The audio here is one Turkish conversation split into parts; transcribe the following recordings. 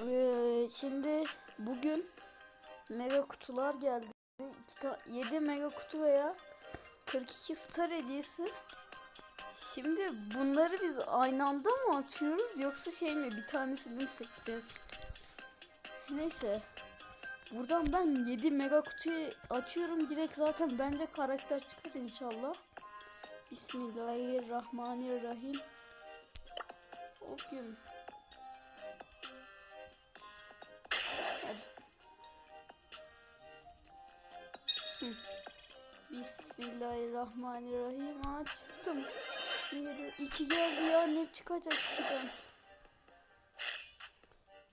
Ee, şimdi bugün mega kutular geldi. 7 mega kutu veya 42 star hediyesi. Şimdi bunları biz aynı anda mı atıyoruz yoksa şey mi bir tanesini mi seçeceğiz? Neyse. Buradan ben 7 mega kutuyu açıyorum. Direkt zaten bence karakter çıkar inşallah. Bismillahirrahmanirrahim. Okuyun. Bismillahirrahmanirrahim. Açtım. Bir, iki geldi ya ne çıkacak ikiden?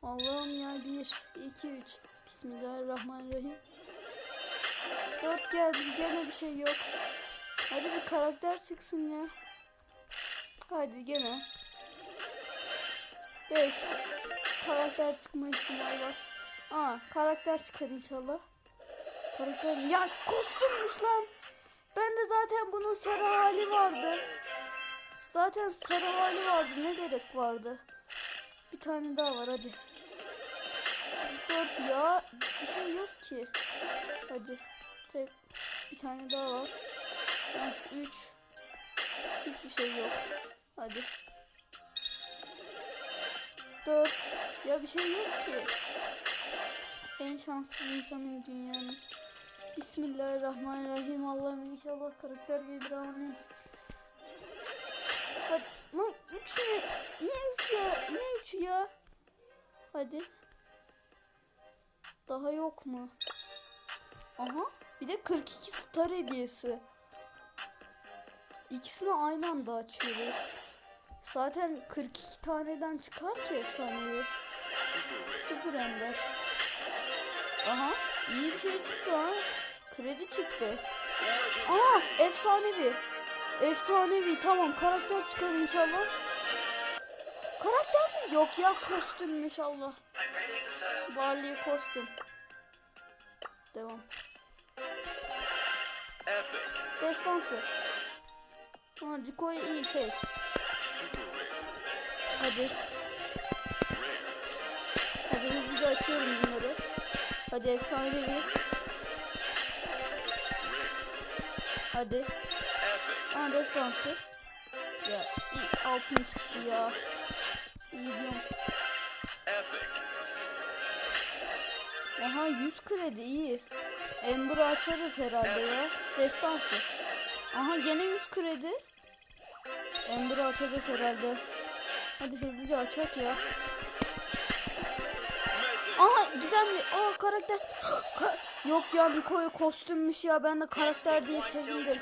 Allah'ım ya bir, iki, üç. Bismillahirrahmanirrahim. Dört geldi gene bir şey yok. Hadi bir karakter çıksın ya. Hadi gene. Beş. Karakter çıkma ihtimali var. Aa karakter çıkar inşallah. Karakter ya kostümmüş lan. Ben de zaten bunun sarı hali vardı. Zaten sarı hali vardı. Ne gerek vardı? Bir tane daha var hadi. Dört ya. Bir şey yok ki. Hadi. Tek bir tane daha var. Dört, üç. Hiçbir şey yok. Hadi. Dört. Ya bir şey yok ki. En şanslı insanım dünyanın. Bismillahirrahmanirrahim. Allah'ım inşallah karakter gelir amin. Hadi. Lan üç ne? Ne üç ya? Ne üç ya? Hadi. Daha yok mu? Aha. Bir de 42 star hediyesi. İkisini aynı anda açıyoruz. Zaten 42 taneden çıkar ki efsanevi. Sıfır ender. Aha. iyi bir şey çıktı ha. Kredi çıktı. Aa efsanevi. Efsanevi tamam karakter çıkar inşallah. Karakter mi? Yok ya kostüm inşallah. Barley kostüm. Devam. Destansı. Ha Dikoy iyi şey. Hadi. Hadi hızlıca açıyorum bunları. Hadi efsanevi. Hadi. Aa destansı. Ya altın çıktı ya. İyi diyorum. Aha 100 kredi iyi. Ember'ı açarız herhalde ya. Destansı. Aha gene 100 kredi. Ember'ı açacağız herhalde. Hadi hızlıca açak ya. Aha gizemli. Aa karakter. Yok ya bir koyu kostümmüş ya. Ben de karakter diye sevindim.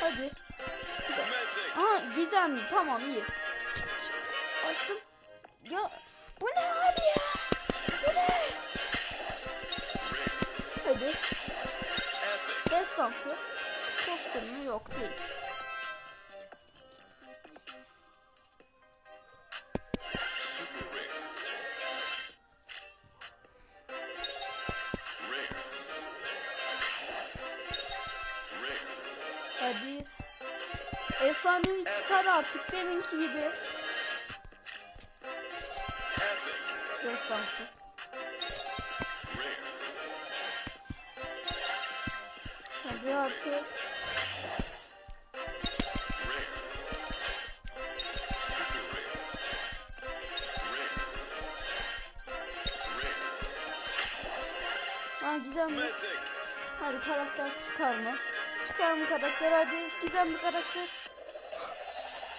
Hadi. Aha gizemli. Tamam iyi. Açtım. Ya bu ne abi ya? Bu ne? Hadi. Destansı. Kostümü yok değil. Deminki gibi. Destansı. Hadi artık. Ha gizemli. Hadi karakter çıkar mı? Çıkar mı karakter hadi. Gizemli karakter.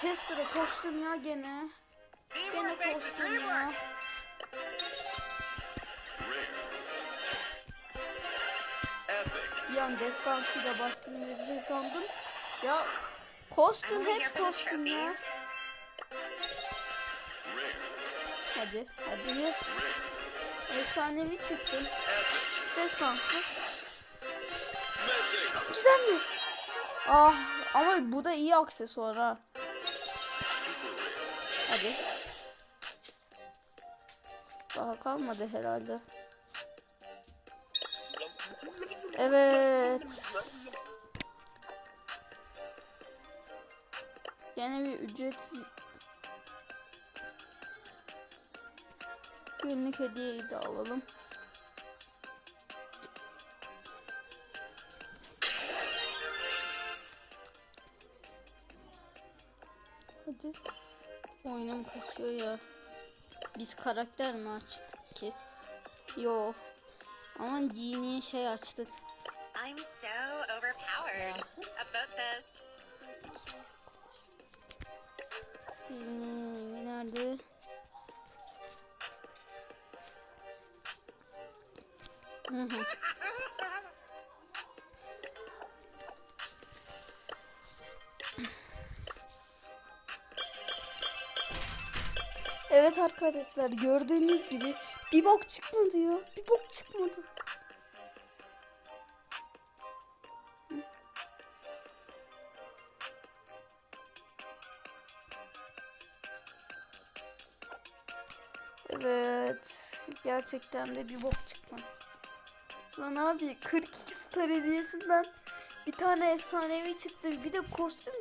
Chester'a kostüm ya gene. Gene kostüm ya. Bir an destansıyla bastım diye bir şey sandım. Ya kostüm hep kostüm ya. Hadi hadi. Efsanevi çıksın. Destansı. Güzel mi? Ah ama bu da iyi aksesuar ha kalmadı. Daha kalmadı herhalde. Evet. Yine bir ücret günlük hediyeyi de alalım. Hadi. Oyunum kasıyor ya. Biz karakter mi açtık ki? Yo. Ama Genie'ye şey açtık. I'm so overpowered. About this. Genie nerede? Hı hı. Evet arkadaşlar gördüğünüz gibi bir bok çıkmadı ya. Bir bok çıkmadı. Evet. Gerçekten de bir bok çıkmadı. Lan abi 42 star hediyesinden bir tane efsanevi çıktı. Bir de kostüm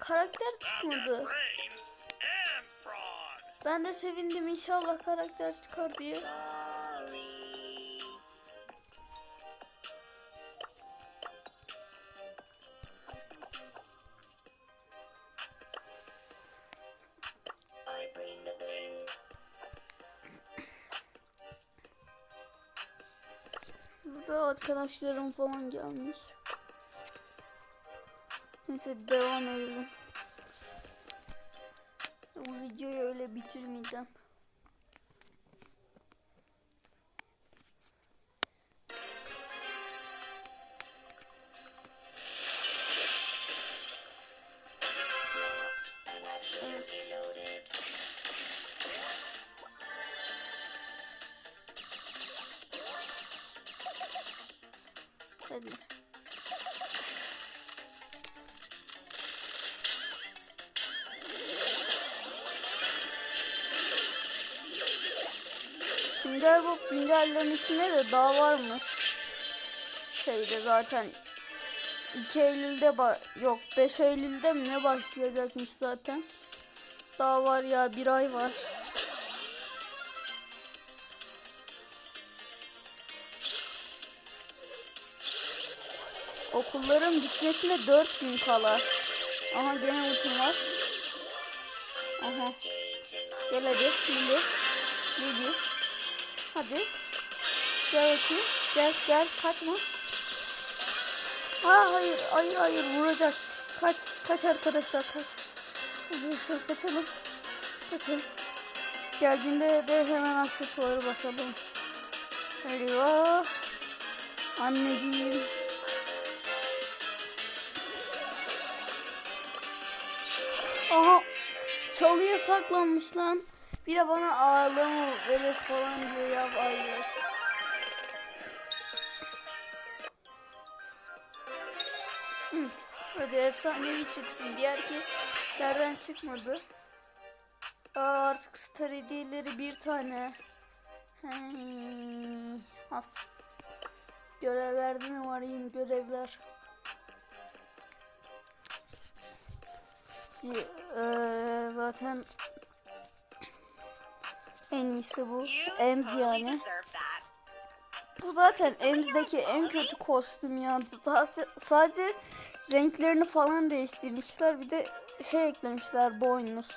karakter çıkmadı. Ben de sevindim inşallah karakter çıkar diye. Burada arkadaşlarım falan gelmiş. Neyse devam edelim. Bu videoyu öyle bitirmeyeceğim. Güncellemesine de daha varmış. Şeyde zaten 2 Eylül'de yok 5 Eylül'de mi ne başlayacakmış zaten. Daha var ya bir ay var. Okulların bitmesine 4 gün kala. Aha gene ultim var. Aha. Gel hadi şimdi. Yedi. Hadi. Gel bakayım. Gel gel kaçma. Ha hayır hayır hayır vuracak. Kaç kaç arkadaşlar kaç. Arkadaşlar kaçalım. Kaçalım. Geldiğinde de hemen aksesuarı basalım. Eyvah. Anneciğim. Aha çalıya saklanmış lan. Bir de bana ağlama velet falan diyor ya. Hı, Hadi efsanevi çıksın. Diğer ki yerden çıkmadı. Aa, artık star hediyeleri bir tane. Hey, has. Görevlerde ne var yeni görevler? Eee, zaten en iyisi bu. Ems yani. Bu zaten Ems'deki en kötü kostüm ya. Daha sadece renklerini falan değiştirmişler. Bir de şey eklemişler boynuz.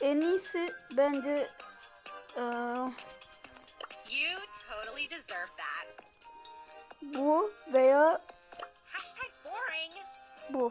En iyisi bence You totally bu veya bu.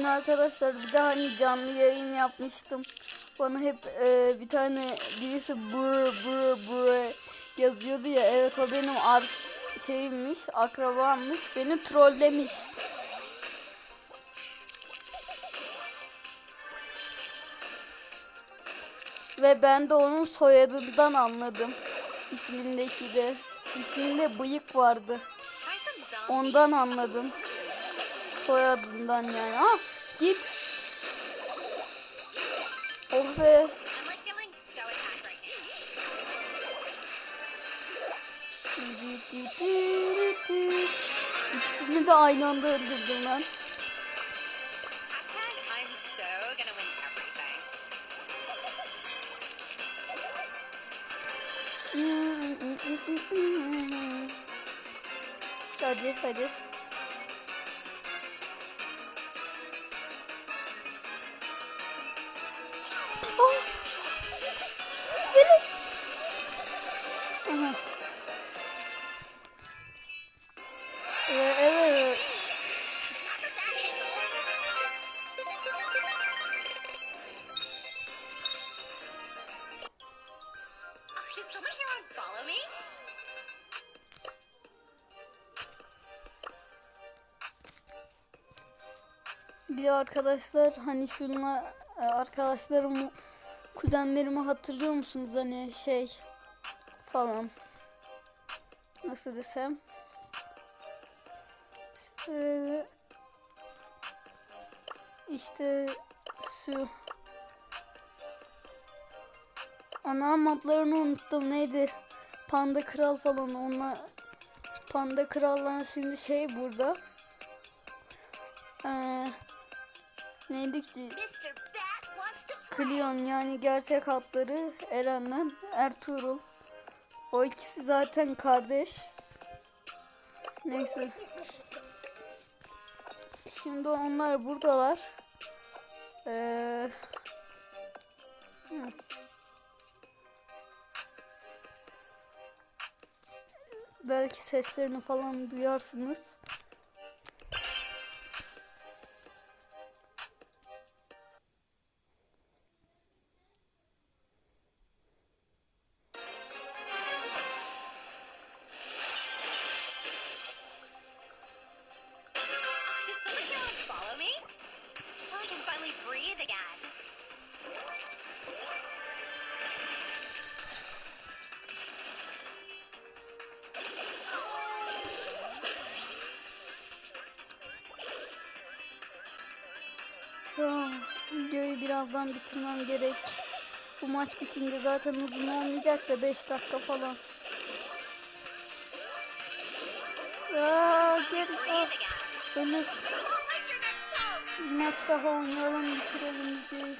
Dün arkadaşlar bir de hani canlı yayın yapmıştım. Bana hep e, bir tane birisi brr brr brr yazıyordu ya. Evet o benim ar şeyimmiş, akrabammış. Beni trollemiş. Ve ben de onun soyadından anladım. İsmindeki de. İsminde bıyık vardı. Ondan anladım. Soyadından yani. Ah git. Oh be. İkisini de aynı anda öldürdüm ben. Gonna win everything. Hadi hadi. Arkadaşlar hani şunla e, arkadaşlarım kuzenlerimi hatırlıyor musunuz? Hani şey falan. Nasıl desem? Ee, işte şu. Ana adlarını unuttum neydi? Panda kral falan onlar panda krallar şimdi şey burada. Ee, neydi ki Cleon yani gerçek adları Eren'den Ertuğrul. O ikisi zaten kardeş. Neyse. Şimdi onlar buradalar. Ee, hı. Belki seslerini falan duyarsınız. Can finally breathe again. Ya, videoyu birazdan bitirmem gerek. Bu maç bitince zaten uzun olmayacak da 5 dakika falan. Aa. Ah, Ölür. Bir maç daha oynayalım bitirelim videoyu.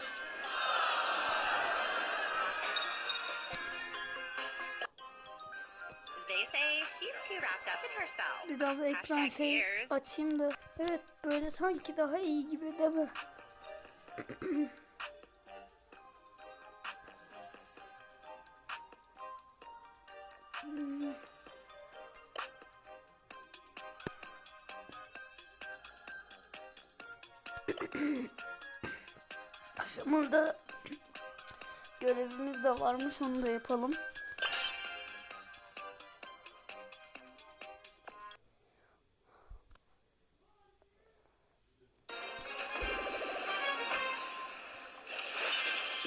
Biraz ekran şey açayım da. Evet böyle sanki daha iyi gibi değil mi? varmış onu da yapalım.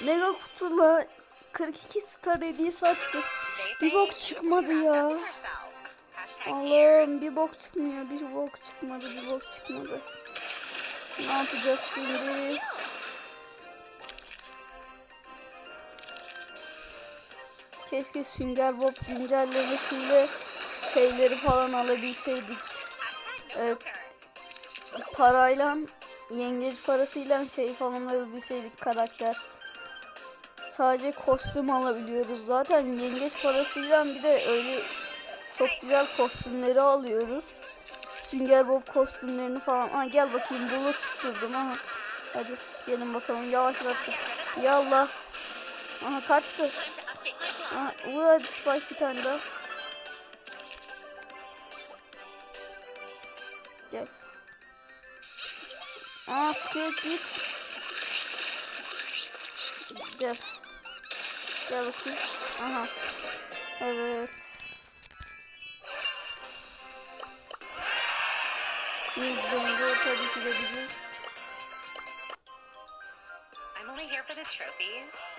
Mega kutula 42 star hediyesi. They Bir bok çıkmadı ya. Allah'ım bir bok çıkmıyor. Bir bok çıkmadı. Bir bok çıkmadı. Ne yapacağız şimdi? Keşke Sünger Bob güncellemesiyle şeyleri falan alabilseydik. Filter. Parayla, yengeç parasıyla şey falan alabilseydik karakter. Sadece kostüm alabiliyoruz. Zaten yengeç parasıyla bir de öyle çok güzel kostümleri alıyoruz. Sünger Bob kostümlerini falan. Ha gel bakayım bunu tutturdum aha. Hadi gelin bakalım yavaşlattık. Yallah. Aha kaçtı. Aha, vur hadi Spike bir tane daha. Gel. Aa Squid git. Gel. I'm only here for the trophies.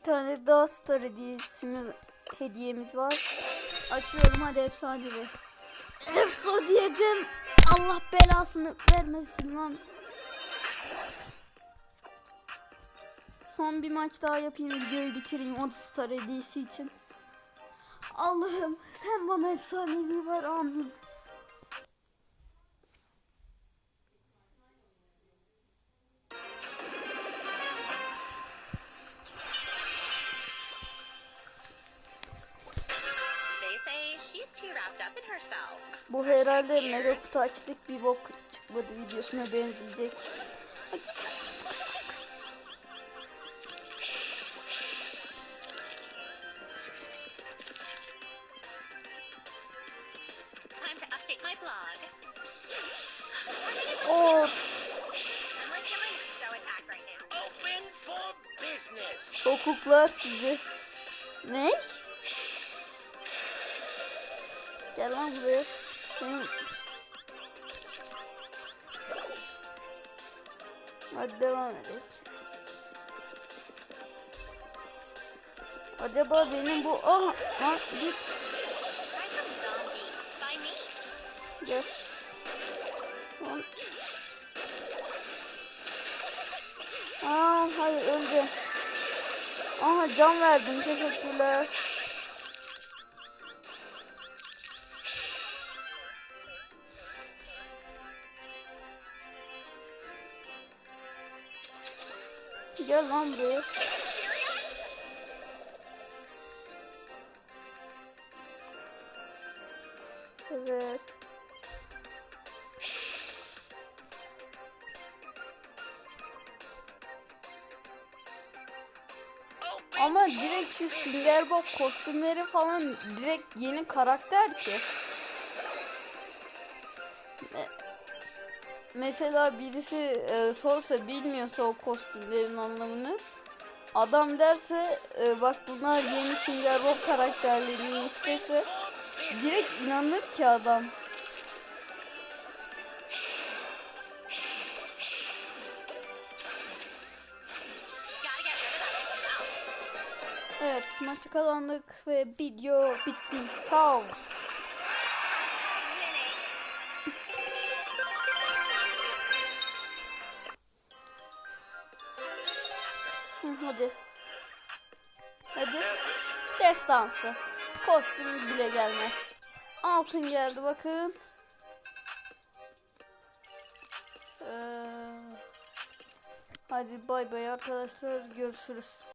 Tane daha star hediyesimiz hediyemiz var. Açıyorum hadi. Efso diyeceğim. Allah belasını vermesin lan. Son bir maç daha yapayım videoyu bitireyim o star hediyesi için. Allah'ım sen bana efsanevi ver amin. Bu herhalde mega kutu açtık bir bok çıkmadı videosuna benzeyecek. Time to update my Gel lan buraya. Benim... Hadi devam edelim. Acaba benim bu... Aha, lan git. Gel. Lan. Aa, hayır öldü. Aha can verdim teşekkürler. Gel lan buraya. Evet. Ama direkt şu Sünger Bob kostümleri falan direkt yeni karakter ki. Mesela birisi e, sorsa bilmiyorsa o kostümlerin anlamını adam derse e, bak bunlar yeni Sünger Bob karakterlerini istese direkt inanır ki adam. Evet maçı kazandık ve video bitti. Sağ ol. Hadi. Hadi. Destansı. Kostümümüz bile gelmez. Altın geldi bakın. Ee, hadi bay bay arkadaşlar görüşürüz.